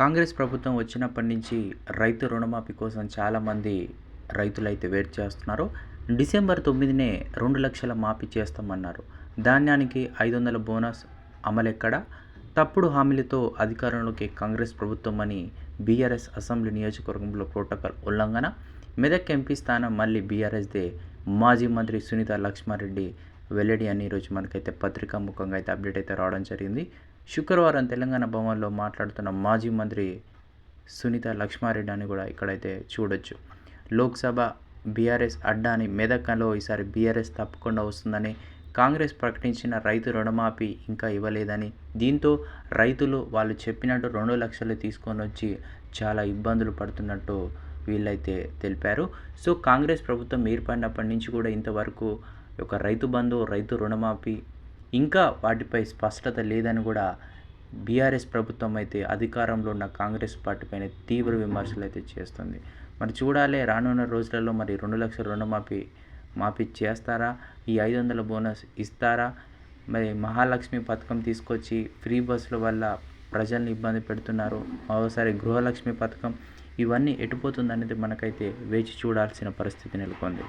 కాంగ్రెస్ ప్రభుత్వం వచ్చినప్పటి నుంచి రైతు రుణమాఫీ కోసం చాలామంది రైతులైతే వెయిట్ చేస్తున్నారు. డిసెంబర్ తొమ్మిదినే రెండు లక్షల మాఫీ చేస్తామన్నారు. ధాన్యానికి ఐదు వందల బోనస్ అమలెక్కడ? తప్పుడు హామీలతో అధికారంలోకి కాంగ్రెస్ ప్రభుత్వం అని బీఆర్ఎస్ అసెంబ్లీ నియోజకవర్గంలో ప్రోటోకాల్ ఉల్లంఘన. మెదక్ ఎంపీ స్థానం మళ్ళీ బీఆర్ఎస్దే. మాజీ మంత్రి సునీత లక్ష్మారెడ్డి వెల్లడి అని ఈరోజు మనకైతే పత్రికా ముఖంగా అయితే అప్డేట్ అయితే రావడం జరిగింది. శుక్రవారం తెలంగాణ భవన్లో మాట్లాడుతున్న మాజీ మంత్రి సునీత లక్ష్మారెడ్డి అని కూడా ఇక్కడైతే చూడొచ్చు. లోక్సభ బీఆర్ఎస్ అడ్డాని మెదక్లో ఈసారి బీఆర్ఎస్ తప్పకుండా వస్తుందని కాంగ్రెస్ ప్రకటించిన రైతు రుణమాఫీ ఇంకా ఇవ్వలేదని దీంతో రైతులు వాళ్ళు చెప్పినట్టు రెండు లక్షలు తీసుకొని వచ్చి చాలా ఇబ్బందులు పడుతున్నట్టు వీళ్ళైతే తెలిపారు. సో కాంగ్రెస్ ప్రభుత్వం ఏర్పడినప్పటి నుంచి కూడా ఇంతవరకు ఒక రైతు బంధు రైతు రుణమాఫీ ఇంకా వాటిపై స్పష్టత లేదని కూడా బీఆర్ఎస్ ప్రభుత్వం అయితే అధికారంలో ఉన్న కాంగ్రెస్ పార్టీ పైన తీవ్ర విమర్శలు అయితే చేస్తుంది. మరి చూడాలి రానున్న రోజులలో మరి రెండు లక్షల రుణమాఫీ మాఫీ చేస్తారా? ఈ ఐదు వందల బోనస్ ఇస్తారా? మరి మహాలక్ష్మి పథకం తీసుకొచ్చి ఫ్రీ బస్సుల వల్ల ప్రజల్ని ఇబ్బంది పెడుతున్నారు. మరోసారి గృహలక్ష్మి పథకం ఇవన్నీ ఎటుపోతుందనేది మనకైతే వేచి చూడాల్సిన పరిస్థితి నెలకొంది.